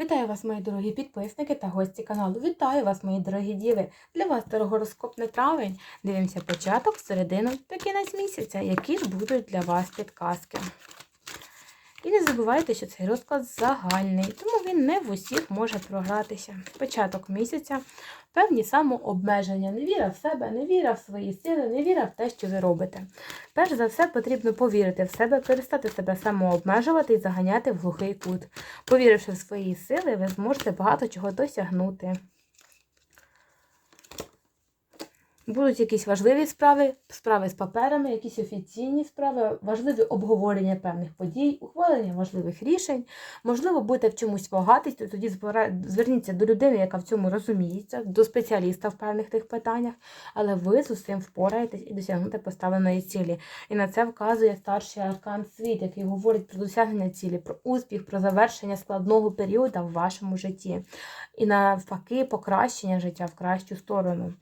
Вітаю вас, мої дорогі підписники та гості каналу. Вітаю вас, мої дорогі діви! Для вас дорогороскоп на травень. Дивимося початок, середину та кінець місяця, які ж будуть для вас підказки. І не забувайте, що цей розклад загальний, тому він не в усіх може програтися. Початок місяця, певні самообмеження, невіра в себе, невіра в свої сили, невіра в те, що ви робите. Перш за все, потрібно повірити в себе, перестати себе самообмежувати і заганяти в глухий кут. Повіривши в свої сили, ви зможете багато чого досягнути. Будуть якісь важливі справи, справи з паперами, якісь офіційні справи, важливі обговорення певних подій, ухвалення важливих рішень. Можливо, будете в чомусь вагатись, то тоді зверніться до людини, яка в цьому розуміється, до спеціаліста в певних тих питаннях, але ви з усім впораєтесь і досягнете поставленої цілі. І на це вказує старший аркан світ, який говорить про досягнення цілі, про успіх, про завершення складного періоду в вашому житті. І навпаки, покращення життя в кращу сторону.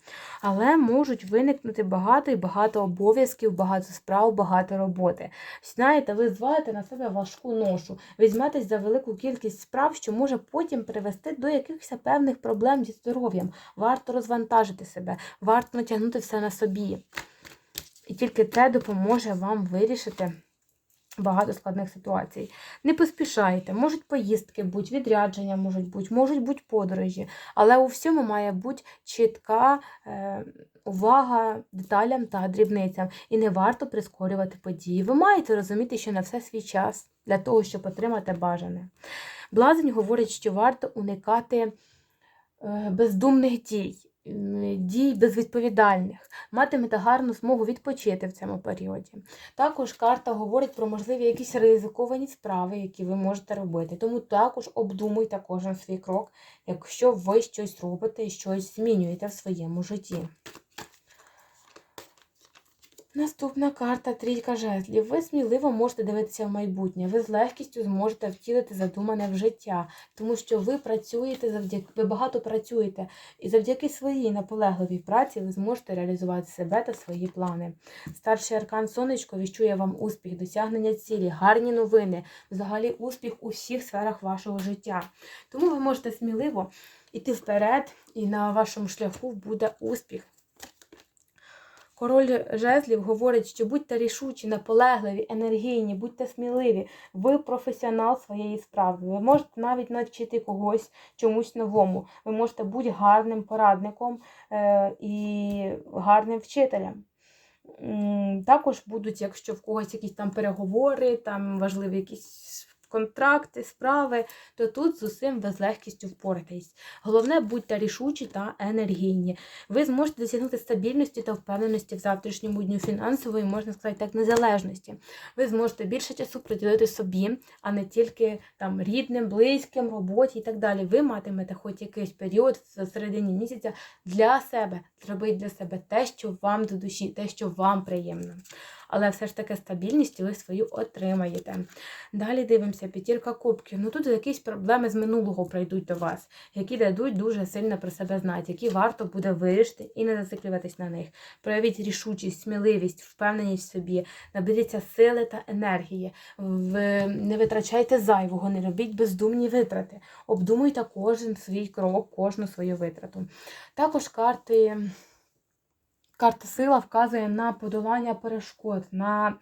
Але можуть виникнути багато і багато обов'язків, багато справ, багато роботи. Знаєте, ви звалите на себе важку ношу, візьметесь за велику кількість справ, що може потім привести до якихось певних проблем зі здоров'ям. Варто розвантажити себе, варто натягнути все на собі. І тільки це допоможе вам вирішити. Багато складних ситуацій. Не поспішайте, можуть поїздки бути, відрядження можуть бути, можуть бути подорожі, але у всьому має бути чітка е, увага деталям та дрібницям. І не варто прискорювати події. Ви маєте розуміти, що на все свій час для того, щоб отримати бажане. Блазень говорить, що варто уникати е, бездумних дій. Дій безвідповідальних, матимете гарну змогу відпочити в цьому періоді. Також карта говорить про можливі якісь ризиковані справи, які ви можете робити. Тому також обдумуйте кожен свій крок, якщо ви щось робите і щось змінюєте в своєму житті. Наступна карта трійка жезлів. Ви сміливо можете дивитися в майбутнє. Ви з легкістю зможете втілити задумане в життя, тому що ви працюєте завдяки ви багато працюєте, і завдяки своїй наполегливій праці ви зможете реалізувати себе та свої плани. Старший аркан сонечко віщує вам успіх, досягнення цілі, гарні новини, взагалі успіх у всіх сферах вашого життя. Тому ви можете сміливо йти вперед, і на вашому шляху буде успіх. Король жезлів говорить, що будьте рішучі, наполегливі, енергійні, будьте сміливі. Ви професіонал своєї справи. Ви можете навіть навчити когось чомусь новому. Ви можете бути гарним порадником е, і гарним вчителем. Також будуть, якщо в когось якісь там переговори, там важливі якісь контракти, справи, то тут з усім ви з легкістю впораєтесь. Головне, будьте рішучі та енергійні. Ви зможете досягнути стабільності та впевненості в завтрашньому дню фінансової, можна сказати так, незалежності. Ви зможете більше часу приділити собі, а не тільки там рідним, близьким, роботі і так далі. Ви матимете хоч якийсь період в середині місяця для себе, зробити для себе те, що вам до душі, те, що вам приємно. Але все ж таки стабільність ви свою отримаєте. Далі дивимося, п'ятірка кубків. Ну тут якісь проблеми з минулого прийдуть до вас, які дадуть дуже сильно про себе знати, які варто буде вирішити і не зациклюватись на них. Проявіть рішучість, сміливість, впевненість в собі, наберіться сили та енергії. В- Не витрачайте зайвого, не робіть бездумні витрати. Обдумуйте кожен свій крок, кожну свою витрату. Також карти. Карта сила вказує на подолання перешкод, на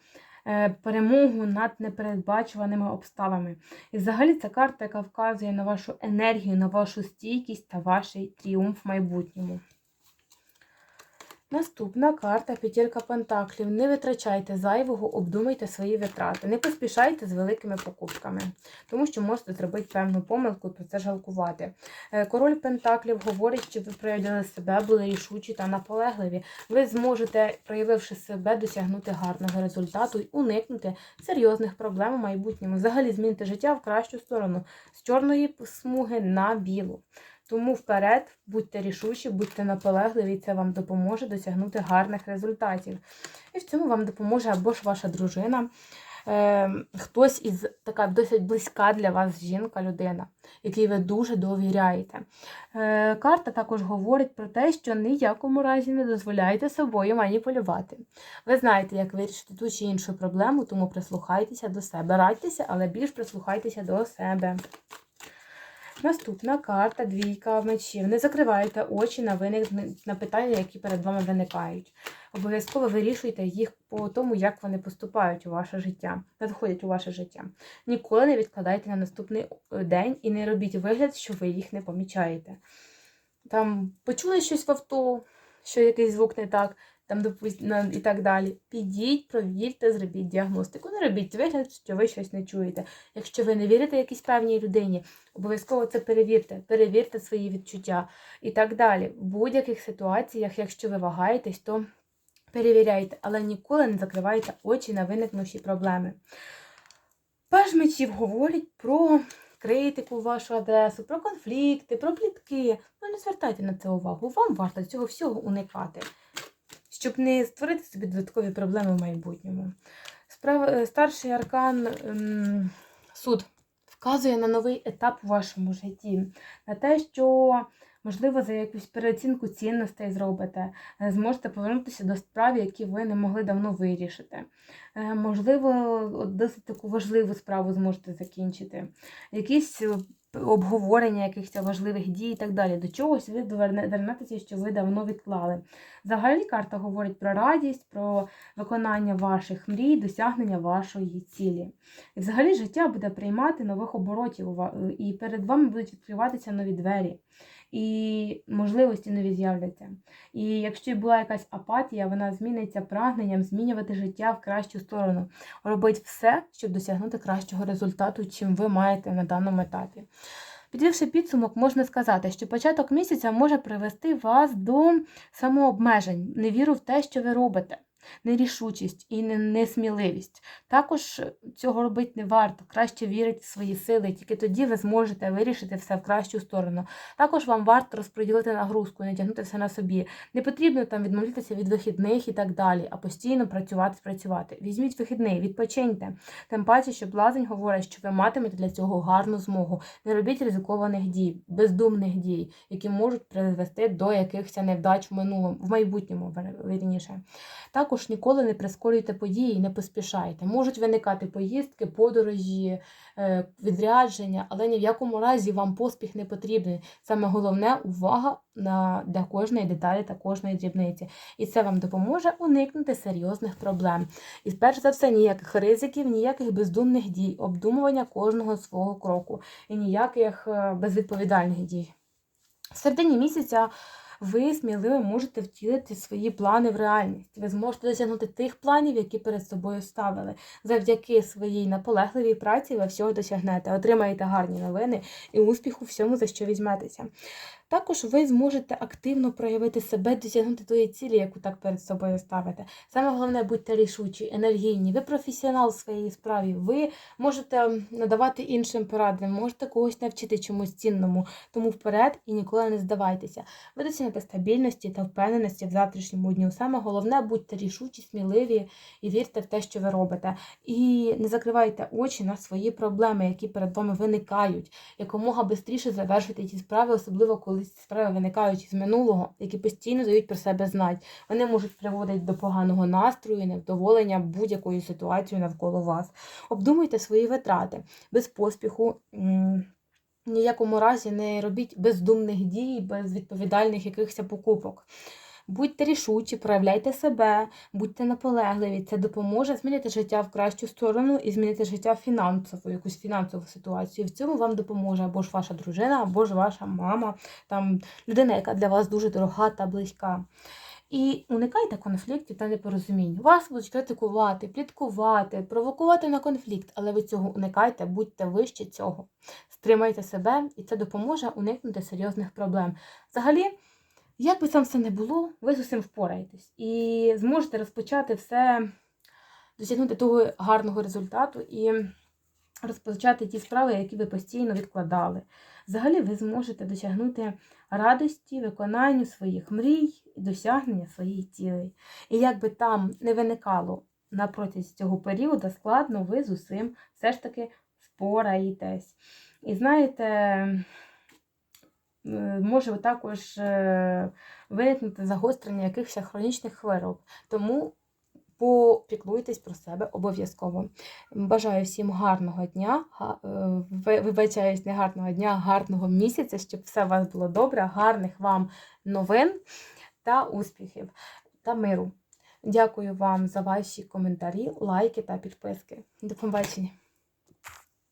е, перемогу над непередбачуваними обставами. І взагалі ця карта, яка вказує на вашу енергію, на вашу стійкість та ваш тріумф в майбутньому. Наступна карта п'ятірка пентаклів. Не витрачайте зайвого, обдумайте свої витрати. Не поспішайте з великими покупками, тому що можете зробити певну помилку і про це жалкувати. Е, Король Пентаклів говорить, що ви проявили себе, були рішучі та наполегливі. Ви зможете, проявивши себе, досягнути гарного результату і уникнути серйозних проблем у майбутньому. Взагалі змінити життя в кращу сторону з чорної смуги на білу. Тому вперед, будьте рішучі, будьте наполегливі, це вам допоможе досягнути гарних результатів. І в цьому вам допоможе або ж ваша дружина, е, хтось із така досить близька для вас жінка, людина, якій ви дуже довіряєте. Е, карта також говорить про те, що ніякому разі не дозволяйте собою маніпулювати. Ви знаєте, як вирішити ту чи іншу проблему, тому прислухайтеся до себе. Радьтеся, але більш прислухайтеся до себе. Наступна карта двійка мечів. Не закривайте очі на виник на питання, які перед вами виникають. Обов'язково вирішуйте їх по тому, як вони поступають у ваше життя, надходять у ваше життя. Ніколи не відкладайте на наступний е, день і не робіть вигляд, що ви їх не помічаєте. Там почули щось в авто, що якийсь звук не так, там допустимо, і так далі. Підіть, провірте, зробіть діагностику. Не робіть вигляд, що ви щось не чуєте. Якщо ви не вірите якійсь певній людині, обов'язково це перевірте, перевірте свої відчуття і так далі. В будь-яких ситуаціях, якщо ви вагаєтесь, то перевіряйте, але ніколи не закривайте очі на виникнувші проблеми. Паж мечів говорить про критику в вашу адресу, про конфлікти, про плітки. Ну не звертайте на це увагу. Вам варто цього всього уникати, щоб не створити собі додаткові проблеми в майбутньому. Справ... е, Старший аркан ем, суд вказує на новий етап у вашому житті, на те, що, можливо, за якусь переоцінку цінностей зробите, е, зможете повернутися до справ, які ви не могли давно вирішити. Е, Можливо, досить таку важливу справу зможете закінчити. Якісь обговорення якихось важливих дій і так далі. До чогось ви вернетеся, що ви давно відклали. Взагалі карта говорить про радість, про виконання ваших мрій, досягнення вашої цілі. І взагалі життя буде приймати нових оборотів, і перед вами будуть відкриватися нові двері. І можливості нові з'являться. І якщо була якась апатія, вона зміниться прагненням змінювати життя в кращу сторону. Робить все, щоб досягнути кращого результату, чим ви маєте на даному етапі. Підвівши підсумок, можна сказати, що початок місяця може привести вас до самообмежень, невіру в те, що ви робите, нерішучість і несміливість. Також цього робити не варто. Краще вірити в свої сили, тільки тоді ви зможете вирішити все в кращу сторону. Також вам варто розподілити нагрузку, не тягнути все на собі. Не потрібно там відмовитися від вихідних і так далі, а постійно працювати, працювати. Візьміть вихідний, відпочиньте. Тим паче, що блазень говорить, що ви матимете для цього гарну змогу. Не робіть ризикованих дій, бездумних дій, які можуть призвести до якихось невдач в минулому, в майбутньому, вер- вірніше. Також ніколи не прискорюйте події і не поспішайте. Можуть виникати поїздки, подорожі, е, відрядження, але ні в якому разі вам поспіх не потрібен. Саме головне увага на для кожної деталі та кожної дрібниці. І це вам допоможе уникнути серйозних проблем. І перш за все, ніяких ризиків, ніяких бездумних дій, обдумування кожного свого кроку і ніяких е, безвідповідальних дій. В середині місяця ви сміливо можете втілити свої плани в реальність. Ви зможете досягнути тих планів, які перед собою ставили. Завдяки своїй наполегливій праці ви всього досягнете, отримаєте гарні новини і успіх у всьому, за що візьметеся. Також ви зможете активно проявити себе, досягнути тої цілі, яку так перед собою ставите. Саме головне, будьте рішучі, енергійні. Ви професіонал в своїй справі. Ви можете надавати іншим поради, можете когось навчити чомусь цінному. Тому вперед і ніколи не здавайтеся. Ви досягнете стабільності та впевненості в завтрашньому дню. Саме головне, будьте рішучі, сміливі і вірте в те, що ви робите. І не закривайте очі на свої проблеми, які перед вами виникають. Якомога швидше завершуйте ті справи, особливо коли ці справи виникають із минулого, які постійно дають про себе знати. Вони можуть приводити до поганого настрою, невдоволення будь-якою ситуацією навколо вас. Обдумуйте свої витрати без поспіху. Ніякому разі не робіть бездумних дій, без відповідальних якихось покупок. Будьте рішучі, проявляйте себе, будьте наполегливі. Це допоможе змінити життя в кращу сторону і змінити життя фінансово, якусь фінансову ситуацію. В цьому вам допоможе або ж ваша дружина, або ж ваша мама, там людина, яка для вас дуже дорога та близька. І уникайте конфліктів та непорозумінь. Вас будуть критикувати, пліткувати, провокувати на конфлікт, але ви цього уникайте, будьте вище цього. Стримайте себе, і це допоможе уникнути серйозних проблем. Взагалі, як би там все не було, ви з усім впораєтесь і зможете розпочати все, досягнути того гарного результату і розпочати ті справи, які ви постійно відкладали. Взагалі, ви зможете досягнути радості, виконанню своїх мрій і досягнення своїх цілей. І як би там не виникало на протязі цього періоду складно, ви з усім все ж таки впораєтесь. І знаєте, е, може також е, виникнути загострення якихось хронічних хвороб. Тому попіклуйтесь про себе обов'язково. Бажаю всім гарного дня, е, ви- вибачаюсь, не гарного дня, гарного місяця, щоб все у вас було добре, гарних вам новин та успіхів та миру. Дякую вам за ваші коментарі, лайки та підписки. До побачення.